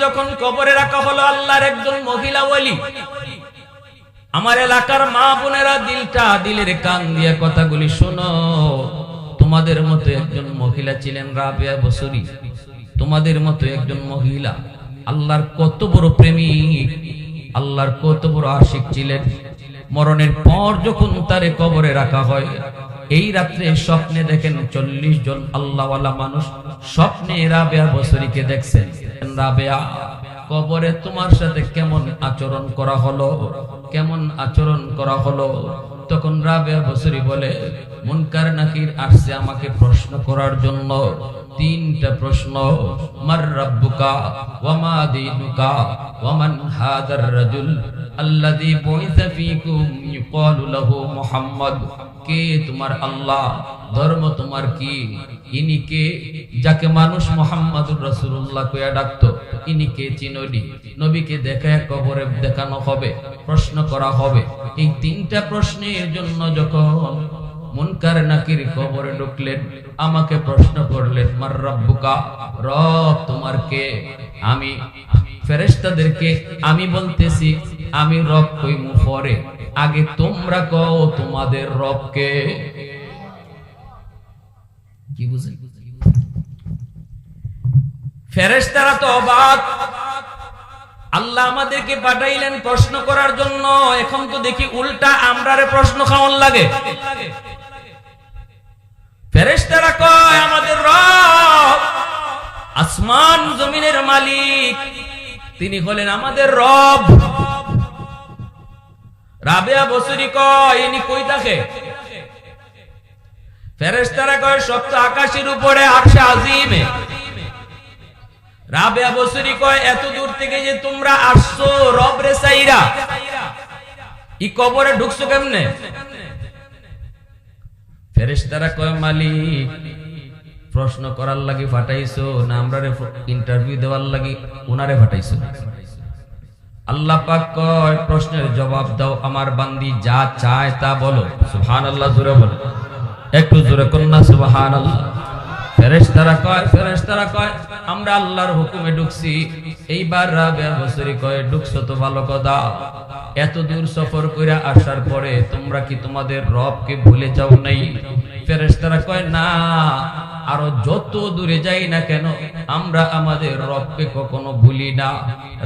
যখন কবরে রাখা হলো আল্লাহর একজন মহিলা আমার এলাকার মা বোনেরা দিলটা দিলের কান দিয়ে কথাগুলি শোনো। তোমাদের মতো একজন মহিলা ছিলেন রাবেয়া বসুরি তোমাদের মতো একজন মহিলা আল্লাহর কত বড় প্রেমিক, আল্লাহর কত বড় আশিক ছিলেন। মরণের পর যখন তারে কবরে রাখা হয় এই রাত্রে স্বপ্নে দেখেন চল্লিশ জন আল্লাহওয়ালা মানুষ স্বপ্নে রাবেয়া বসরিকে দেখছেন। রাবেয়া কবরে তোমার সাথে কেমন আচরণ করা হলো? কেমন আচরণ করা হলো? তখন রাবেয়া বসরি বলে, মুনকার নাকির আসছে আমাকে প্রশ্ন করার জন্য। তিনটা প্রশ্ন। মার রাব্বুকা, ওয়া মা দীনুকা, ওয়া মান হাদার রাজুল। আল্লাযী বুইসা ফীকুম ইউকালু লাহু মুহাম্মদ। কে তোমার আল্লাহ? ধর্ম তোমার কি? ইনি কে? যাকে মানুষ মোহাম্মদুর রাসূলুল্লাহ কইয়া ডাকতো ইনি কে চিনলি? নবীকে দেখায় কবরে দেখানো হবে, প্রশ্ন করা হবে। এই তিনটা প্রশ্নের জন্য যখন মুনকার নাকির কবরে ঢুকলেন, আমাকে প্রশ্ন করলেন, মার রব্বুকা, রব তোমার কে? আমি ফেরেশতাদেরকে, আমি বলতেছি, আমি রব কইমু পরে। আগে তোমরা কও তোমাদের রবকে তো অবাক। আল্লাহ আমাদেরকে পাঠাইলেন প্রশ্ন করার জন্য। এখন তো দেখি উল্টা প্রশ্ন লাগে। কয়, আমাদের রব আসমান জমিনের মালিক। তিনি হলেন আমাদের রব। রাবেয়া বসুরি কয়, ইনি কই থাকে ফেরেশতারা কয়, সপ্ত আকাশের উপরে আরশে আজিমে। রাবেয়া বসুরি কয়, এত দূর থেকে যে তোমরা আসছো রব রে সাইরা। ই কবরে ঢুকছো কেমনে? কয় প্রশ্ন করার লাগি ফাটাইছো না আমরা ইন্টারভিউ দেওয়ার লাগি উনারে ফাটাইছো? আল্লাহ পাক কয়, প্রশ্নের জবাব দাও, আমার বান্দি যা চায় তা বলো। সুবহানাল্লাহ, জোরে বলো। একটু জোরে কন্যা ফেরেশতারা কয় কয়, আমরা আল্লাহর হুকুমে ঢুকছি। এইবার রাবিয়া কয় তো ভালো এত দূর সফর করে আসার পরে তোমরা কি তোমাদের রবকে ভুলে যাও নাই? কয়, না, আরও যত দূরে যাই না কেন, আমরা আমাদের রবকে কখনো ভুলি না।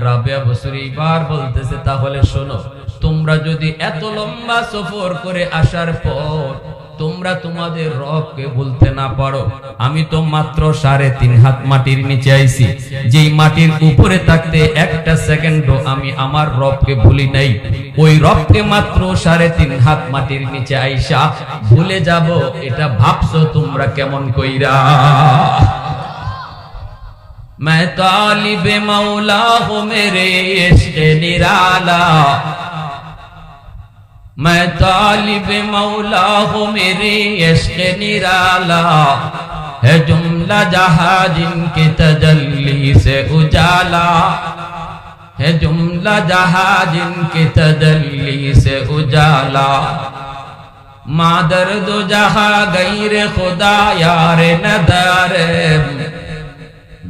রাবিয়া বসরি বার বলতেছে, তাহলে শোনো, তোমরা যদি এত লম্বা সফর করে আসার পর তোমরা তোমাদের রবকে বলতে না পারো আমি তো মাত্র সাড়ে তিন হাত মাটির নিচে আইছি যেই মাটির উপরে থাকতে একটা সেকেন্ডও আমি আমার রবকে ভুলি নাই ওই রবকে মাত্র সাড়ে তিন হাত মাটির নিচে আইসা ভুলে যাব এটা ভাবছো তোমরা কেমন কইরা मैं तालिब मौला हूँ मेरे इश्क निराला میں طالب مولا ہوں میرے عشق نرالا ہے جملہ جہاں جن کے تجلی سے اجالا ہے جملہ جہاں جن کے تجلی سے اجالا مادر دو جہاں غیر خدا یار ندار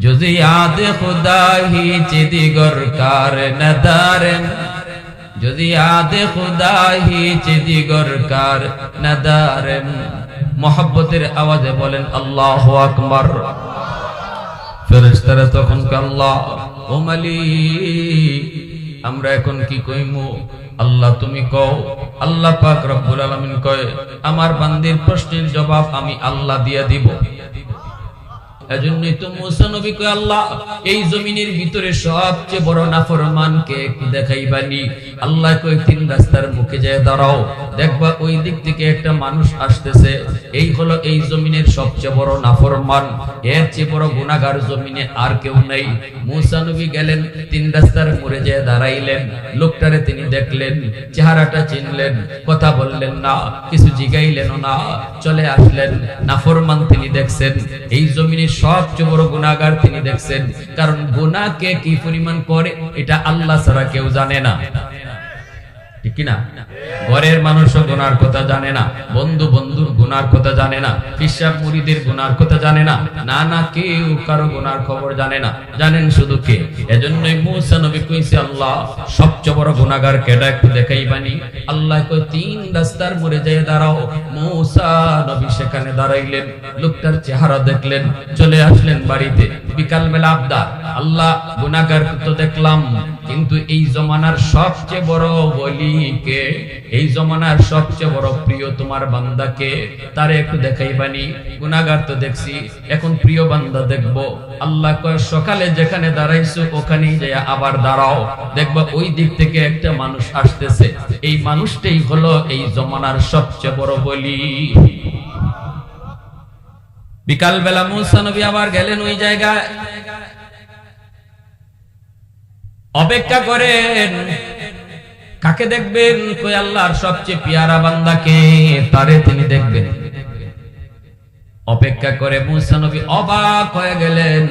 جزیات خدا ہی چدی گرکار ندار যদি আদে খুদাহি চিদিগর কার নাদারেম, মোহাব্বতের আওয়াজে বলেন, আল্লাহ আকবার। ফেরেশতারা তখন আল্লাহ, ও মালিক, আমরা এখন কি কইমু? আল্লাহ তুমি কও। আল্লাহ পাক রব্বুল আলামিন কয়, আমার বান্দির প্রশ্নের জবাব আমি আল্লাহ দিয়া দিব। এজন্যই তো মুসা নবী কয়, আল্লাহ, এই জমিনের ভিতরে সবচেয়ে বড় দেখাইবানি। আল্লাহ কয়, তিন রাস্তার মুখে যায়, দাঁড়াও। দেখবা ওই দিক থেকে একটা মানুষ আসতেছে। এই হলো এই জমিনের সবচেয়ে বড় নাফরমান। এর চেয়ে বড় গুনাহগার জমিনে আর কেউ নেই। মুসা নবী গেলেন, তিন রাস্তার দাঁড়াইলেন। লোকটারে তিনি দেখলেন, চেহারাটা চিনলেন, কথা বললেন না, কিছু জিগাইলেন না। চলে আসলেন, নাফরমান তিনি দেখছেন, এই জমিনের সবচেয়ে বড় গুণাগার তিনি দেখছেন। কারণ গুণাকে কি পরিমাণ করে, এটা আল্লাহ ছাড়া কেউ জানে না। ঠিক কিনা? ঘরের মানুষও গুনার কথা জানে না, বন্ধু বন্ধুর গুনার কথা জানে না পিসাব মুড়িদের গুনার কথা জানে না না না কেউ কারও গুনার খবর জানে না। জানেন শুধু কে? এজন্যই মুসা নবী কইছে, আল্লাহ, সবচেয়ে বড় গুনাহগার কেডা একটু দেখাই বানি আল্লাহ কই তিন রাস্তার মোড়ে যেয়ে দাঁড়াও। মুসা নবী সেখানে দাঁড়াইলেন, লোকটার চেহারা দেখলেন, চলে আসলেন বাড়িতে। বিকাল বেলা আবদার। আল্লাহ, গুনাহগার তো দেখলাম কিন্তু এই জমানার সবচেয়ে বড় কে? এই জমানার সবচেয়ে বড় প্রিয় তোমার বান্দাকে তারে একটু দেখাইবানি। গুনাহগার তো দেখছি, এখন প্রিয় বান্দা দেখব। আল্লাহ কয়, সকালে যেখানে দাঁড়াইছো, ওখানেই যায় আবার দাঁড়াও। দেখবা ওই দিক থেকে একটা মানুষ আসতেছে। এই মানুষটাই হলো এই জমানার সবচেয়ে বড় বলি বিকাল বেলা মুসা নবী আবার গেলেন ওই জায়গায়। অপেক্ষা করেন। কাকে দেখবেন? কই আল্লাহর সবচেয়ে পিয়ারা বান্দাকে? তারে তিনি দেখবেন। অপেক্ষা করে মুসা নবী অবাক হয়ে গেলেন।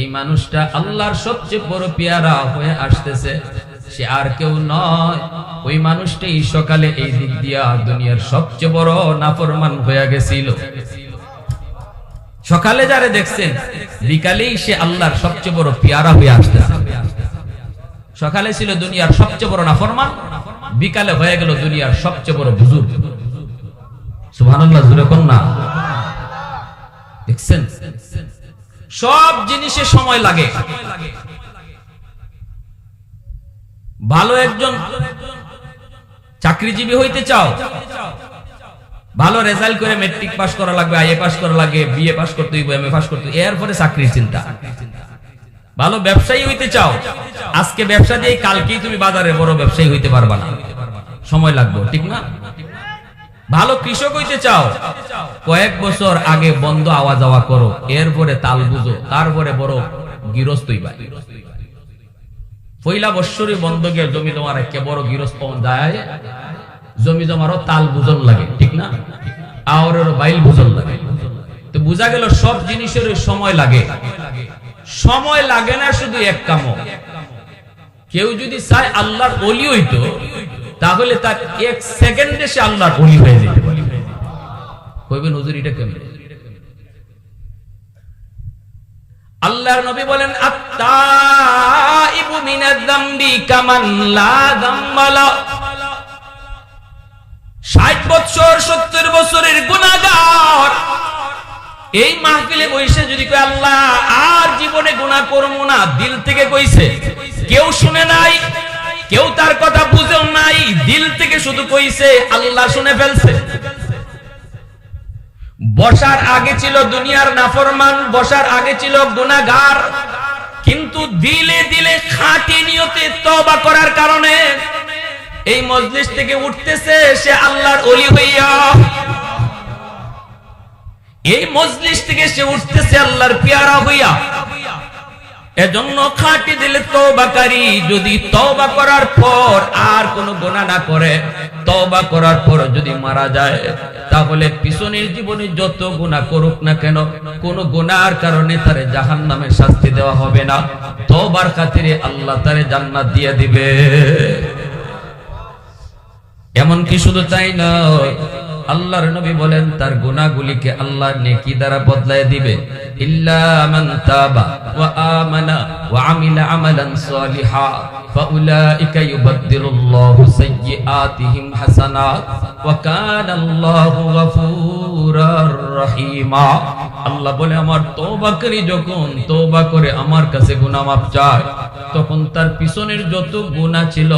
এই মানুষটা আল্লাহর সবচেয়ে বড় পিয়ারা হয়ে আসতেছে, সে আর কেউ নয়। ওই মানুষটাই সকালে এই দিক দিয়া দুনিয়ার সবচেয়ে বড় নাফরমান হয়ে গেছিল। সকালে যারে দেখছেন, বিকালেই সে আল্লাহর সবচেয়ে বড় পিয়ারা হয়ে আসতেছে। সকালে ছিল দুনিয়ার সবচেয়ে বড় নাফরমান, বিকালে হয়ে গেল দুনিয়ার সবচেয়ে বড় বুজুর্গ। সব জিনিসে সময় লাগে। ভালো একজন চাকরিজীবী হইতে চাও, ভালো রেজাল্ট করে মেট্রিক পাস করা লাগবে আইএ পাস করা লাগে বিএ পাস করতে হইব এ পাস করতে এরপরে চাকরির চিন্তা। ভালো ব্যবসায়ী হইতে চাও, আজকে ব্যবসা দিয়ে কালকেই তুমি বাজারে বড় ব্যবসায়ী হইতে পারবা না। সময় লাগবে, ঠিক না? ভালো কৃষক হইতে চাও, কয়েক বছর আগে বন্ধ আওয়া যাওয়া করো, এরপরে তাল বুঝো, তারপরে বড় গৃহস্থ হইবা। পয়লা বৎসরই বন্ধ গিয়ে জমি জমার একে বড় গৃহস্থ যায়, জমি জমারও তাল বুঝন লাগে, ঠিক না? আওরের বাইল বুঝন লাগে। তো বোঝা গেল সব জিনিসের সময় লাগে। সময় লাগে না শুধু এক কামো কেউ যদি চায় আল্লাহর অলি হইতো, তাহলে তার এক সেকেন্ডে সে আল্লাহর অলি হয়ে যেতে পারে। কইবেন হুজুর এটা কেমন? আল্লাহর নবী বলেন 60 বছর 70 বছরের গুনাহগার এই মাহফিলে বসে যদি কয়, আল্লাহ, আর জীবনে গুনাহ করব না। দিল থেকে কইছে, কেউ শুনে নাই, কেউ তার কথা বুঝেও নাই। দিল থেকে শুধু কইছে, আল্লাহ শুনে ফেলছে। বসার আগে ছিল দুনিয়ার নাফরমান, বসার আগে ছিল গুনাহগার। কিন্তু দিলে দিলে খাঁটি নিয়তে তওবা করার কারণে এই মজলিস থেকে উঠতেছে, সে আল্লাহর অলি হইয়া এই মজলিস থেকে সে উঠতেছে আল্লাহর পেয়ারা হইয়া। এজন্য খাঁটি দিলে তওবাকারী যদি তওবা করার পর আর কোনো গোনা না করে, তওবা করার পর যদি মারা যায়, তাহলে পিছনের জীবনে যত গুনাহ করুক না কেন, কোন গুনার কারণে তারে জাহান্নামের শাস্তি দেওয়া হবে না। তওবার খাতিরে আল্লাহ তারে জান্নাত দিয়ে দিবে। এমন কি শুধু তাই না আল্লাহর নবী বলেন, তার গুনাহগুলিকে আল্লাহ নেকি দ্বারা বদলায় দিবে। ইল্লা তাবা ওয়া আমানা ওয়া আমিলা আমালান ফাউলাইকা ইউবাদদিলুল্লাহু সাইয়্যাতিহিম হাসানাত, ওয়া কানাল্লাহু গফুরার রহিমা। আল্লাহ বলে, আমার তওবাকারী যখন, তওবা করে আমার কাছে গুনাহ মাফ চায়। তখন তার পিছনের যত গুণা ছিল,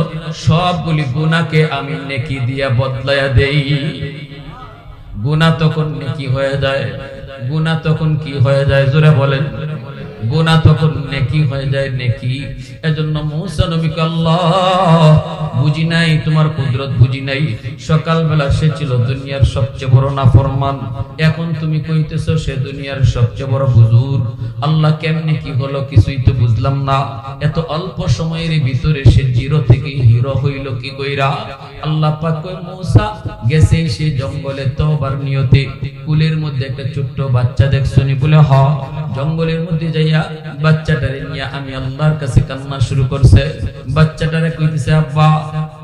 সবগুলি গুণাকে আমি নেকি দিয়া বদলায়া দেই। গুণা তখন নেকি হয়ে যায়। গুণা তখন কি হয়ে যায়? জোরে বলেন। গুনাহ তখন নেকি হয়ে যায়, নেকি। এজন্য মূসা নবীকে আল্লাহ বুঝি নাই, তোমার কুদরত বুঝি নাই। সকালবেলা সে ছিল দুনিয়ার সবচেয়ে বড় নাফরমান। এখন তুমি কইতেছো সে দুনিয়ার সবচেয়ে বড় বুজুর। আল্লাহ কেমনে কি হলো কিছুই তো বুঝলাম না। এত অল্প সময়ের ভিতরে সে জিরো থেকে হিরো হইল কি কইরা। আল্লাহ পাক কই মূসা, গেছে সে জঙ্গলে তওবার নিয়তে। কুলের মধ্যে একটা ছোট্ট বাচ্চা দেখছনি বলে, হ। জঙ্গলের মধ্যে যাইয়া বাচ্চাটারে আমি আল্লাহর কাছে কান্না শুরু করছে। বাচ্চাটারে কইতেছে, আব্বা,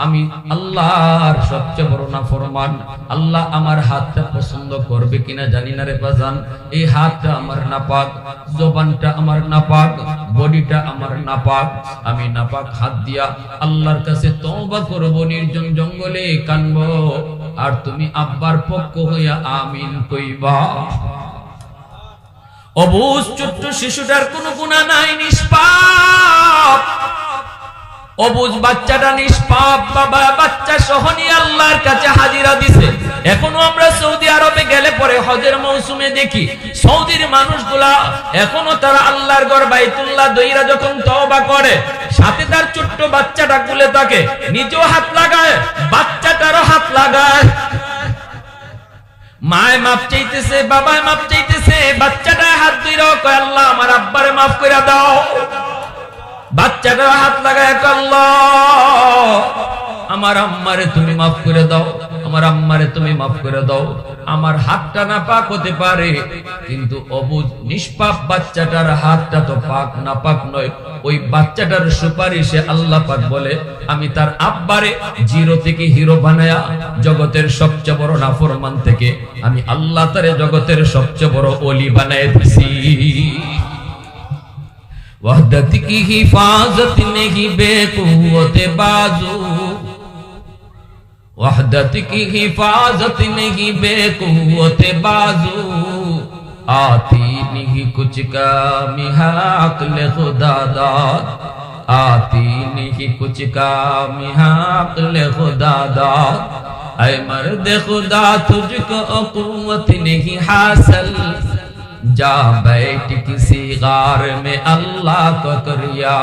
আমি আল্লাহর সবচেয়ে বড় না ফরমান আল্লাহ আমার হাতটা পছন্দ করবে কিনা জানি না রে এই হাতটা আমার নাপাক, জবানটা আমার নাপাক, বডিটা আমার নাপাক। আমি নাপাক হাত দিয়া আল্লাহর কাছে তওবা করব, নির্জন জঙ্গলে কানব। আর তুমি আব্বার পক্ষ হইয়া আমিন কইবা। অবুজ ছোট্ট শিশুটার কোনো গুণা নাই, নিষ্পাপ। অবুজ বাচ্চাটা নিষ্পাপ, বাবা, বাচ্চা সহনি আল্লাহর কাছে হাজিরা দিছে। এখনও আমরা সৌদি আরবে গেলে পরে হজের মৌসুমে দেখি, সৌদির মানুষগুলা এখনও তারা আল্লাহর ঘর বাইতুল্লাহ দইরা যখন তওবা করে, সাথে তার ছোট্ট বাচ্চাটা গুলে থাকে নিজেও হাত লাগায়, বাচ্চাটারও হাত লাগায়। মায় মাপ চাইতেছে বাবায় মাপ চাইতেছে বাচ্চাটা হাত ধইরা, কয় আল্লাহ, আমার আব্বারে মাফ করে দাও। বাচ্চাটা হাত লাগায় আল্লাহ, আমার আম্মারে তুমি মাফ করে দাও। তোমার আম্মারে তুমি মাফ করে দাও। আমার হাতটা না পাক হতে পারে, কিন্তু অবুজ, নিষ্পাপ বাচ্চাটার হাতটা তো পাক না পাক নয়। ওই বাচ্চাটার সুপারিশে আল্লাহ পাক বলে, আমি তার আব্বারে জিরো থেকে হিরো বানায়া জগতের সবচেয়ে বড় নাফরমান থেকে আমি আল্লাহ তারে জগতের সবচেয়ে বড় অলি বানায় দিছি। وحدت کی حفاظت نہیں بے قوت بازو वहदत की हिफाजत नहीं, बेकुवत बाजू। आती नहीं कुछ का मिहाकल खुदा दाद। आती नहीं कुछ का मिहाकल खुदा दाद। ऐ मर्द खुदा, तुझको कुवत नहीं हासिल। जा बैठ किसी गार में अल्लाह को करिया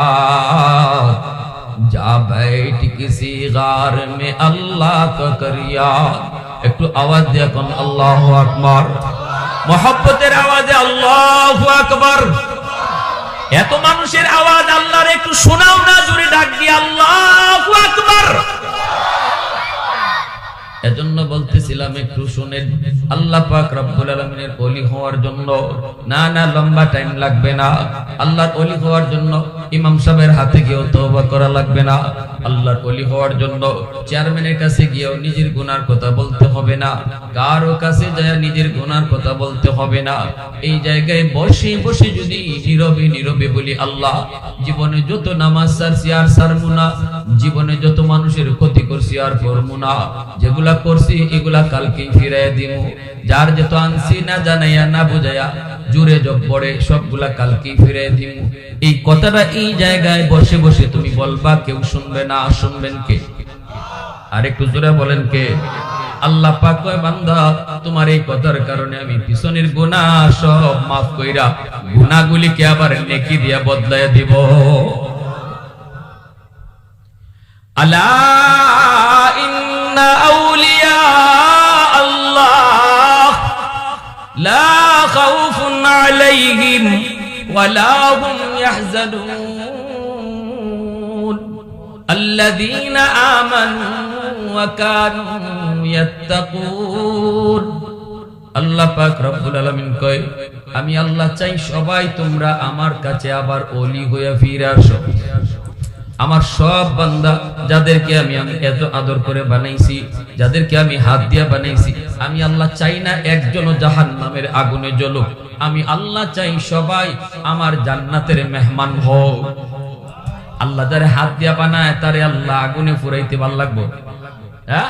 जा बैठ किसी गार में अल्लाह को करिया একটু আওয়াজ দিয়ে এখন আল্লাহ আকবার মহব্বতের আওয়াজে আল্লাহ আকবার এত মানুষের আওয়াজ আল্লাহর একটু শোনাও না জোরে ডাক দিয়ে আল্লাহ আকবার এজন্য বলতেছিলাম একটু শুনেন আল্লাহ পাক রব্বুল আলামিনের ওলি হওয়ার জন্য না না লম্বা টাইম লাগবে না। আল্লাহর ওলি হওয়ার জন্য ইমাম সাহেবের হাতে গিয়েও করা লাগবে না। আল্লাহর ওলি হওয়ার জন্য চেয়ারম্যানের কাছে গিয়েও নিজের গুনার কথা বলতে হবে না। কারও কাছে যায় নিজের গুনার কথা বলতে হবে না। এই জায়গায় বসে বসে যদি নীরবে নীরবে বলি আল্লাহ, জীবনে যত নামাজ সারছি আর সারমু না। জীবনে যত মানুষের ক্ষতি করছি আর করব না। যেগুলা করছি, এগুলা কালকে ফিরাই দিব যার যত আনছি না জানাইয়া, না বুঝাইয়া, জুড়ে জব পড়ে সবগুলা কালকে ফিরাই দিব এই কথাটা এই জায়গায় বসে বসে তুমি বলবা, কেউ শুনবে না, শুনবেন কে? আর একটু জোরে বলেন কে? আল্লাহ পাক কয় তোমার এই কথার কারণে আমি পিছনের গুনাহ সব মাফ কইরা গুনাহগুলিকে আবার নেকি দিয়া বদলায়া দিব। আলা খাউফুন আলাইহিম ওয়ালা হুম ইয়াহজানুন الذين آمنوا وكانوا يتقون আল্লাহ পাক রব্বুল আলামিন কয় আমি আল্লাহ চাই সবাই তোমরা আমার কাছে আবার ওলি হয়ে ফিরে আসো আমার সব বান্দা, যাদেরকে আমি আমি এত আদর করে বানাইছি, যাদেরকে আমি হাত দিয়া বানাইছি, আমি আল্লাহ চাই না একজনও জাহান নামের আগুনে জ্বলুক। আমি আল্লাহ চাই সবাই আমার জান্নাতের মেহমান হোক। আল্লাহ যারে হাত দিয়া বানায়, তারে আল্লাহ আগুনে ফুরাইতে ভালো লাগবো। হ্যাঁ?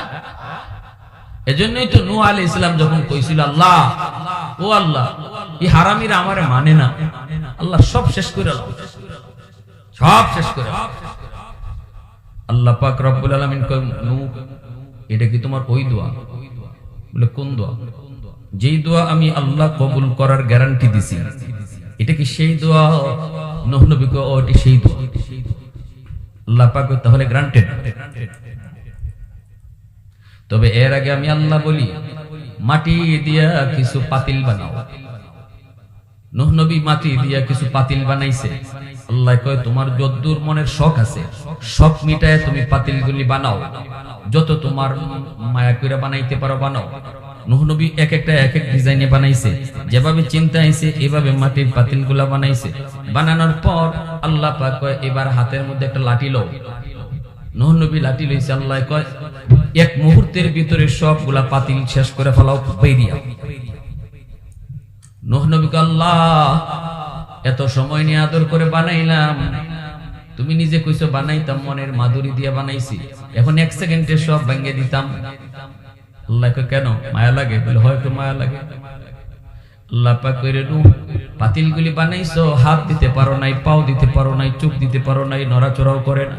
এজন্যই তো নূহ আলী ইসলাম যখন কইছিল, আল্লাহ, ও আল্লাহ, এই হারামিরা আমারে মানে না। আল্লাহ সব শেষ করে। সব শেষ করে। আল্লাহ পাক রব্বুল আলামিন এটা কি তোমার ওই দোয়া? বলে, কোন দোয়া? যেই দোয়া আমি আল্লাহ কবুল করার গ্যারান্টি দিছি, এটা কি সেই দোয়া? ও, এটি সেই দোয়া। আল্লাহ পাক তাহলে গ্রান্টেড তবে এর আগে আমি আল্লাহ বলি, মাটি দিয়া কিছু পাতিল বানাও। নূহ মাটি দিয়া কিছু পাতিল বানাইছে। আল্লাহ কয়, তোমার যদ্দুর মনের শখ আছে, শখ মিটায় তুমি পাতিলগুলি বানাও। যত তোমার মায়া কইরা বানাইতে পারো, বানাও। নূহ নবী এক একটা, এক এক ডিজাইনে বানাইছে। যেভাবে চিন্তা আইছে, এভাবে মাটির বানাইছে। বানানোর পর আল্লাহ পাক কয়, এবার হাতের মধ্যে একটা লাঠি লও। নূহ নবী লাঠি লইছে, আল্লাহ কয়, এক মুহূর্তের ভিতরে সবগুলা পাতিল শেষ করে ফেলাও পেরিয়া নূহ নবীকে আল্লাহ এত সময় নিয়ে আদর করে বানাইলাম। তুমি নিজে কইছো বানাইতাম মনের মাধুরী দিয়ে বানাইছি। এখন এক সেকেন্ডে সব ভেঙে দিতাম। আল্লাহ কয়, কেন? মায়া লাগে? বলে হয়তো মায়া লাগে। আল্লাহ পাক কইরে বানাইছো হাত দিতে পারো নাই পাও দিতে পারো নাই চোখ দিতে পারো নাই নড়াচড়াও করে না।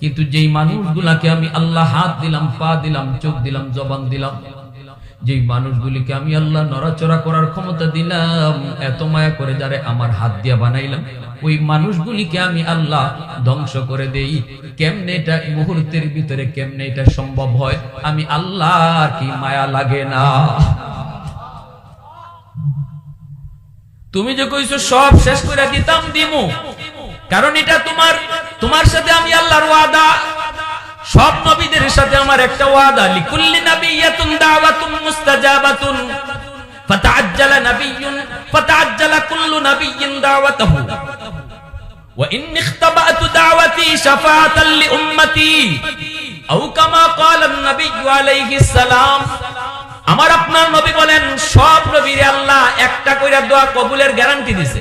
কিন্তু যেই মানুষগুলাকে আমি আল্লাহ হাত দিলাম পা দিলাম চোখ দিলাম জবান দিলাম যেই মানুষগুলিকে আমি আল্লাহ নড়াচড়া করার ক্ষমতা দিলাম, এত মায়া করে যারে আমার হাত দিয়া বানাইলাম, ওই মানুষগুলিকে আমি আল্লাহ ধ্বংস করে দেই। কেমনে এটা মুহূর্তের ভিতরে কেমনে এটা সম্ভব হয়? আমি আল্লাহ কি মায়া লাগে না। তুমি যে কইছো সব শেষ করে দিতাম দিমু। কারণ এটা তোমার তোমার সাথে আমি আল্লাহর ওয়াদা। সব নবীদের সাথে আমার একটা ওয়াদা লিকুল্লি নাবিয়াতুন দাওয়াতুন মুস্তাজাবাতুন ফাতাআজ্জালা নাবিয়্যুন ফাতাআজ্জালা কুল্লু নাবিয়্যিন দাওয়াতাহু وإن اختبأت دعوتي شفاعة لأمتي أو كما قال النبي عليه السلام আমার আপনার নবী বলেন সব নবীরে আল্লাহ একটা কইরা দোয়া কবুলের গ্যারান্টি দিছে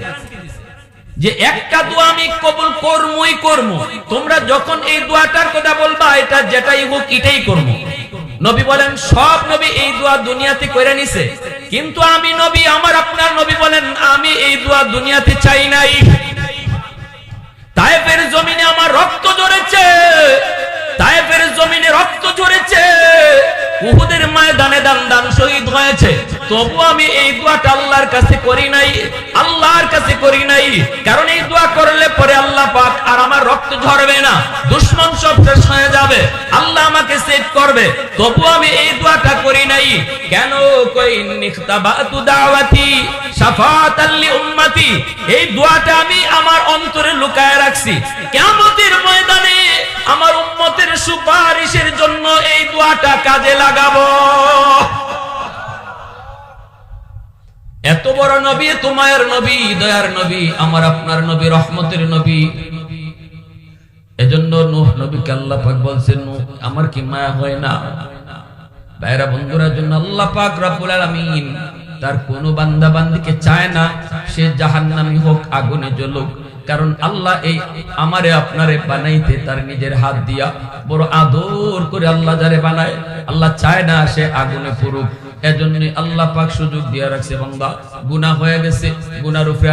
যে একটা দোয়া আমি কবুল করমই করমু। তোমরা যখন এই দোয়াটার কথা বলবা, এটা যেটাই হোক, এটাই করমু। নবী বলেন, সব নবী এই দোয়া দুনিয়াতে কইরা নিছে। কিন্তু আমি নবী, আমার আপনার নবী বলেন, আমি এই দোয়া দুনিয়াতে চাই নাই। তায়েফের জমিনে আমার রক্ত ঝরেছে। তায়েফের জমিনে রক্ত ঝরেছে। উহুদের ময়দানে দান দান শহীদ হয়েছে। তবু আমি এই দোয়াটা আল্লাহর কাছে করি নাই, আল্লাহর কাছে করি নাই। কারণ এই দোয়া করলে পরে আল্লাহ পাক আর আমার রক্ত ঝরবে না, দুশ্মন সব শেষ হয়ে যাবে, আল্লাহ আমাকে সেভ করবে। তবু আমি এই দোয়াটা করি নাই, কেন কই নিখতাবাতু দাওয়াতি শাফাতাল লি উম্মতি এই দোয়াটা আমি আমার অন্তরে লুকায় রাখছি। কিয়ামতের ময়দানে আমার উম্মতের সুপারিশের জন্য এই দোয়াটা কাজে লাগাবো এত বড় নবী তোমার নবী, দয়ার নবী, আমার আপনার নবী, রহমতের নবী। এজন্য নূহ নবীকে আল্লাহ পাক বলছেন নূহ, আমার কি মায়া হয় না? ভাইরা, বন্ধুরা জন্য আল্লাহ পাক রব্বুল আলামিন তার কোন বান্দা বান্দিকে চায় না, সে জাহান্নামী হোক, আগুনে জ্বলুক। কারণ আল্লাহ এই আমারে আপনারে বানাইতে তার নিজের হাত দিয়া বড় আদর করে আল্লাহ যারে বানায়, আল্লাহ চায় না সে আগুনে পুরুক। এজন্য আল্লাহ পাক সুযোগ দিয়া রাখছে হয়ে গেছে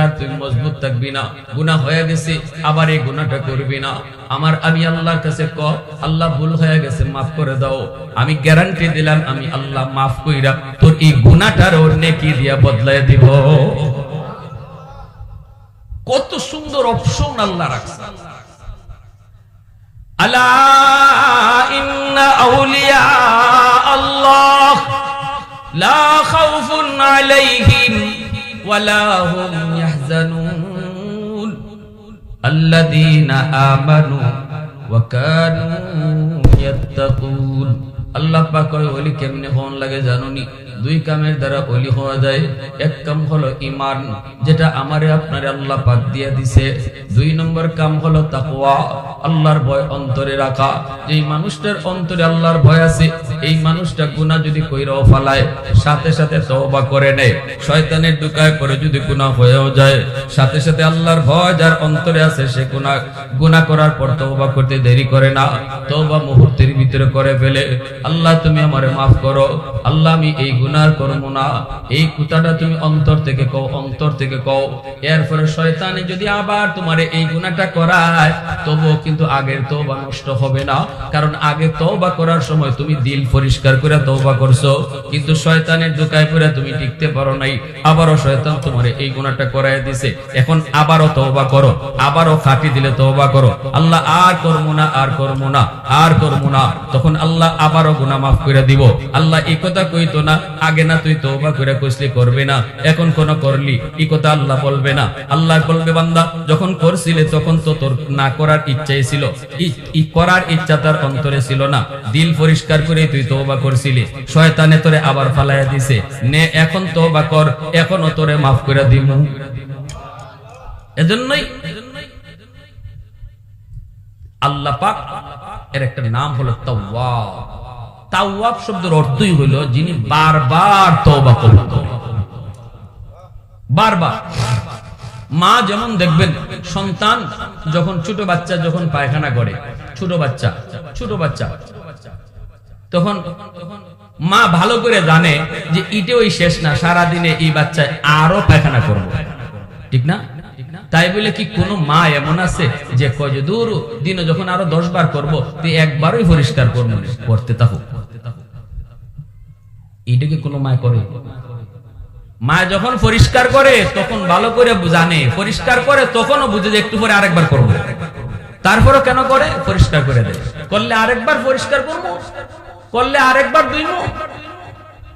আর মজবুত থাকবি না। হয়ে গেছে, আবার এই গুনাহটা করবি না। আমার আমি আল্লাহর কাছে ক, আল্লাহ ভুল হয়ে গেছে, মাফ করে দাও। আমি গ্যারান্টি দিলাম, আমি আল্লাহ মাফ কইরা তোর এই গুনাহটার ওর নেকি দিয়া বদলায় দিব? কত সুন্দর অপশন আল্লাহ রাখছে। আলা ইন্না আউলিয়া আল্লাহ আমানু কানু আল্লাহ কেমনে হন লাগে জানুনি? দুই কামের দ্বারা ওলি হওয়া যায়, এক কাম হলো ইমান যেটা আমারে আপনারে আল্লাহ পাক দিয়ে দিছে। দুই নম্বর কাম হলো তাকওয়া, আল্লাহর ভয় অন্তরে রাখা। যেই মানুষটার অন্তরে আল্লাহর ভয় আছে, এই মানুষটা গুনাহ যদি কইরাও ফালায়, সাথে সাথে তওবা করে নেয়। শয়তানের দুকায় করে যদি গুনাহ হয়েও যায়, সাথে সাথে আল্লাহর ভয় যার অন্তরে আছে, সে গুনাহ গুনাহ করার পর তওবা করতে দেরি করে না। তওবা মুহূর্তের ভিতরে করে ফেলে, আল্লাহ তুমি আমারে মাফ করো, আল্লাহ আমি এই গুনার করব না। এই কুতাটা তুমি অন্তর থেকে কও, অন্তর থেকে কও। এরপরে শয়তানে যদি আবার তোমার এই গুনাহটা করায়, তবুও কিন্তু আগের তওবা নষ্ট হবে না। কারণ আগে তওবা করার সময় তুমি দিল পরিষ্কার করে তওবা করছ। কিন্তু শয়তানের দোকায় পড়ে তুমি টিকতে পারো নাই। আবারও শয়তান তোমার এই গুনাহটা করায় দিছে। এখন আবারও তওবা করো। আবারও খাটি দিলে তওবা করো। আল্লাহ আর করব না, আর করব না, আর করব না। তখন আল্লাহ আবারও গুনাহ মাফ করে দিব। আল্লাহ এই কথা কইতো না আগে না তুই তওবা করে কইসলি করবে না, এখন কোন করলি এই কথা আল্লাহ বলবে না। আল্লাহ বলবে, বান্দা, যখন করছিলে তখন তো তোর না করার ইচ্ছাই ছিল। ই- করার ইচ্ছা তার অন্তরে ছিল না। দিল পরিষ্কার করে তুই তওবা করছিলি। শয়তানে তোরে আবার ফালাইয়া দিছে। নে, এখন তওবা কর এখনও তোরে মাফ করে দিব এজন্যই আল্লাহ পাক এর একটা নাম হলো তাওয়াব। তাওয়াব শব্দের অর্থই হলো যিনি বারবার তওবা বারবার। মা যেমন দেখবেন, সন্তান যখন ছোট বাচ্চা যখন পায়খানা করে, ছোট বাচ্চা ছোট বাচ্চা, তখন মা ভালো করে জানে যে ইটে ওই শেষ না সারা দিনে এই বাচ্চায় আরও পায়খানা করব। ঠিক না? তাই বলে কি কোন মা এমন আছে যে কয় দূর দিনে যখন আরও দশ বার করব তুই একবারই পরিষ্কার করব? করতে থাকো এটা কি কোনো মা করে? মা যখন পরিষ্কার করে, তখন ভালো করে জানে। পরিষ্কার করে, তখনও বুঝে যে একটু পরে আরেকবার করব। তারপরও কেন করে? পরিষ্কার করে দেয়। করলে আরেকবার পরিষ্কার করব? করলে আরেকবার দুইমো?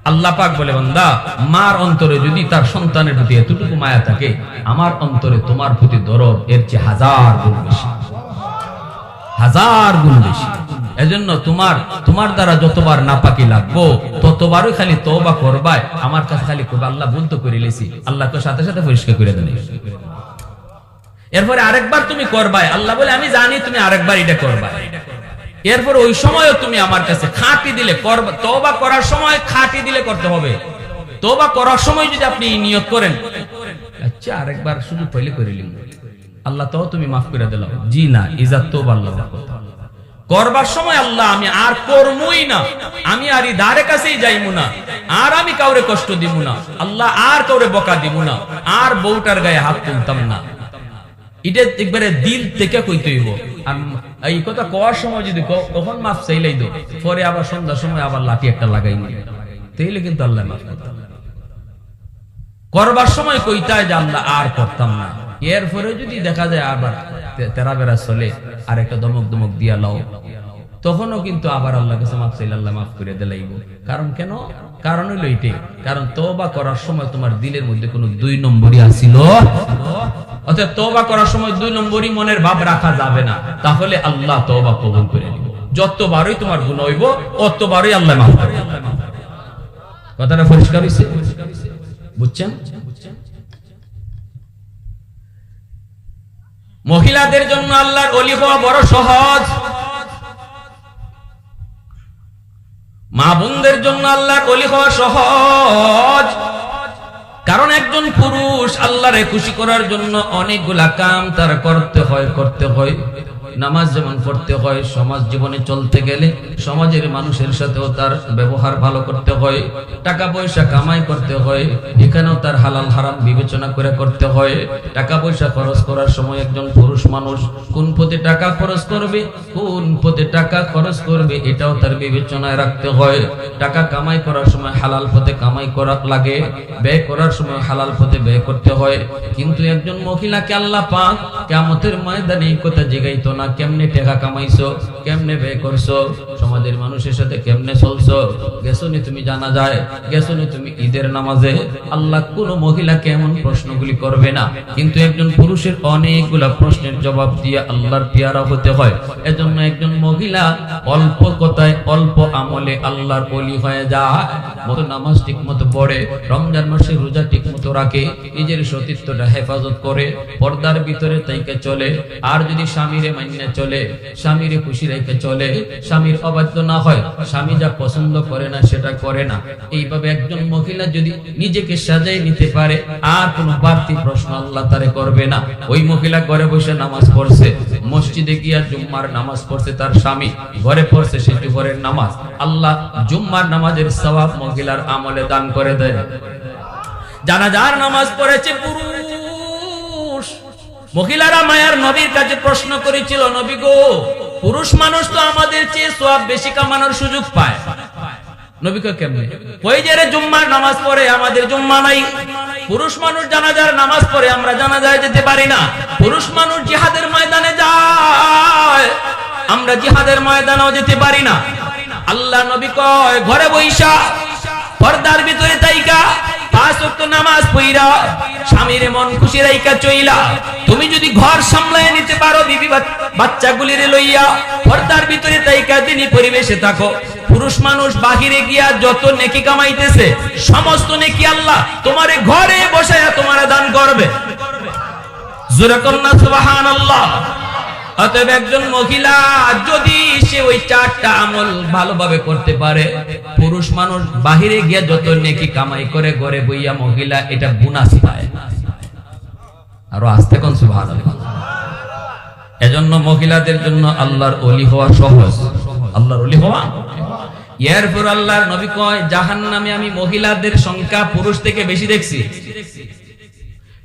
আল্লাহ পাক বলে, বান্দা, মার অন্তরে যদি তার সন্তানের প্রতি এতটুকু মায়া থাকে, আমার অন্তরে তোমার প্রতি দরদ এর চেয়ে হাজার গুণ বেশি। হাজার গুণ বেশি। এজন্য তোমার তোমার দ্বারা যতবার নাপাকি লাগবো, ততবারই খালি তওবা করবাই। আমার কাছে খালি করবে আল্লাহ বলতে করে লেছি। আল্লাহ তো সাথে সাথে পরিষ্কার করে দেবে। এরপরে আরেকবার তুমি করবাই। আল্লাহ বলে, আমি জানি তুমি আরেকবার এটা করবাই। এরপর ওই সময়ও তুমি আমার কাছে খাঁটি দিলে করবা, তওবা করার সময় খাঁটি দিলে করতে হবে। তওবা করার সময় যদি আপনি নিয়ত করেন আচ্ছা আরেকবার শুধু পয়লে করে নিন আল্লাহ তো তুমি মাফ করে দিলাম। জি না ইজাত তো করবার সময় আল্লাহ আমি আর করমই না। আমি আর এই দ্বারে কাছেই যাইমু না। আর আমি কাউরে কষ্ট দিব না। আল্লাহ আর কাউরে বকা দিব না। আর বউটার গায়ে হাত তুলতাম না। এটা একবারে দিল থেকে কইতে আর এই কথা কওয়ার সময় যদি কও, তখন মাফ চাইলেই দো পরে আবার সন্ধ্যার সময় আবার লাঠি একটা লাগাই নি তাইলে কিন্তু আল্লাহ মাফ করতাম করবার সময় কইতায় যে আল্লাহ আর করতাম না। এরপরে যদি দেখা যায় আবার তেরা বেড়া চলে আর একটা দমক দমক দিয়া লাও, তখনও কিন্তু আবার আল্লাহ কাছে মাফ চাইলে আল্লাহ মাফ করে দিলাইব কারণ কেন? কারণ হইল এটাই। কারণ তওবা করার সময় তোমার দিলের মধ্যে কোনো দুই নম্বরই আসিল অর্থাৎ তওবা করার সময় দুই নম্বরই মনের ভাব রাখা যাবে না। তাহলে আল্লাহ তওবা কবুল করে নিব। যতবারই তোমার গুণ হইব, অতবারই আল্লাহ মাফ করে কথাটা পরিষ্কার হইছে? বুঝছেন? মহিলাদের জন্য আল্লাহর অলি হওয়া বড় সহজ। মা বোনদের জন্য আল্লাহর অলি হওয়া সহজ। কারণ একজন পুরুষ আল্লাহরে খুশি করার জন্য অনেকগুলা কাম তার করতে হয় করতে হয়। নামাজ যেমন পড়তে হয়, সমাজ জীবনে চলতে গেলে সমাজের মানুষের সাথেও তার ব্যবহার ভালো করতে হয়, টাকা পয়সা কামাই করতে হয়, এখানেও তার হালাল হারাম বিবেচনা করে করতে হয়। টাকা পয়সা খরচ করার সময় একজন পুরুষ মানুষ কোন পথে টাকা খরচ করবে, কোন পথে টাকা খরচ করবে, এটাও তার বিবেচনায় রাখতে হয়। টাকা কামাই করার সময় হালাল পথে কামাই করা লাগে, ব্যয় করার সময় হালাল পথে ব্যয় করতে হয়। কিন্তু একজন মহিলাকে আল্লাহ পাক কেমতের ময়দানে এই কথা জিগাইতো না। কেমনে টাকা কামাইছো, কেমনে ব্যয় করছ, সমাজের মানুষের সাথে কেমনে চলছো গেছো নি তুমি জানা যায় গেছো নি তুমি ঈদের নামাজে, আল্লাহ কোন মহিলা কেমন প্রশ্নগুলি করবে না। কিন্তু একজন পুরুষের অনেকগুলা প্রশ্নের জবাব দিয়ে আল্লাহর পেয়ারা হতে হয়। এজন্য একজন মহিলা অল্প কথায় অল্প আমলে আল্লাহর অলি হয়ে যায়। মতো নামাজ ঠিক মতো পড়ে, রমজান মাসে রোজা ঠিক মতো রাখে, নিজের সতীত্বটা হেফাজত করে, পর্দার ভিতরে তাইকে চলে। আর যদি স্বামীরে মান্য চলে, স্বামীরে খুশি রেখে চলে, স্বামীর অবাধ্য না হয়, স্বামী যা পছন্দ করে না সেটা করে না। এইভাবে একজন মহিলা যদি নিজেকে সাজাই নিতে পারে, আর কোনো বাড়তি প্রশ্ন আল্লাহ তারে করবে না। ওই মহিলা ঘরে বসে নামাজ পড়ছে, মসজিদে গিয়া জুম্মার নামাজ পড়ছে তার স্বামী, ঘরে পড়ছে সে জুহরের নামাজ। আল্লাহ জুম্মার নামাজের সওয়াব মহিলার আমলে দান করে দেয়। জানাজার নামাজ পড়েছে, পুরুষ মহিলারা মায়ার নবীর কাছে প্রশ্ন করেছিল, নবী গো, পুরুষ মানুষ তো আমাদের চেয়ে সোয়াব বেশি কামানোর সুযোগ পায়। ময়দানে আমরা জিহাদের ময়দানেও যেতে পারি না। আল্লাহ নবী কয়, ঘরে বৈশা, পর্দার ভিতরে তাইকা তিনি পরিবেশে থাকো। পুরুষ মানুষ বাহিরে গিয়া যত নেকি কামাইতেছে, সমস্ত নেকি আল্লাহ তোমারে ঘরে বসায়া তোমারে দান করবে। জোরে কন্যা, সুবহানাল্লাহ। অতএব একজন মহিলা যদি সে ওই চারটা আমল ভালোভাবে করতে পারে, পুরুষ মানুষ বাহিরে গিয়ে যত নেকি কামাই করে ঘরে বইয়া মহিলা, এটা বুনাস পায় আরও আসতে কোন সুবহানাল্লাহ। এজন্য মহিলাদের জন্য আল্লাহর অলি হওয়া সহজ। আল্লাহর অলি হওয়া? এরপর আল্লাহর নবী কয় জাহান নামে আমি মহিলাদের সংখ্যা পুরুষ থেকে বেশি দেখছি।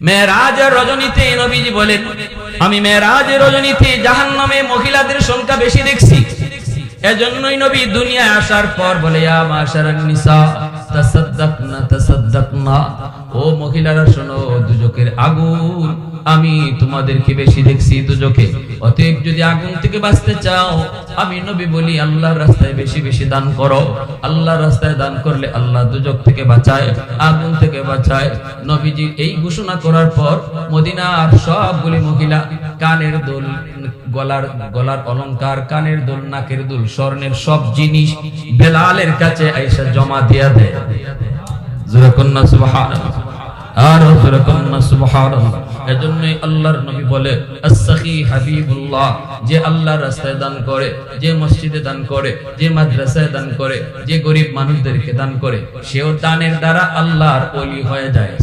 মেয়েরাজের রজনীতে নবীজি বলেন, আমি মেয়েরাজের রজনীতে জাহান্নামে মহিলাদের সংখ্যা বেশি দেখছি। এজন্যই নবী দুনিয়ায় আসার পর বলে ও মহিলারা শোনো, দুজকের আগুন আমি তোমাদেরকে বেশি দেখছি দুজকে অতএব যদি আগুন থেকে বাঁচতে চাও, আমি নবী বলি, আল্লাহর রাস্তায় বেশি বেশি দান করো। আল্লাহর রাস্তায় দান করলে আল্লাহ দুজক থেকে বাঁচায়, আগুন থেকে বাঁচায়। নবীজি এই ঘোষণা করার পর মদিনার সবগুলি মহিলা, কানের দোল, গলার গলার অলংকার, কানের দুল, নাকের দুল, স্বর্ণের সব জিনিস বেলালের কাছে আইসা জমা দিয়া দেয়। জোরে সুবহানাল্লাহ। আর এজন্যই আল্লাহর নবী বলে, আস-সাখী হাবিবুল্লাহ যে আল্লাহর রাস্তায় দান করে, যে মসজিদে দান করে, যে মাদ্রাসায় দান করে, যে গরিব মানুষদেরকে দান করে, সেও দানের দ্বারা আল্লাহর ওলি হয়ে যায়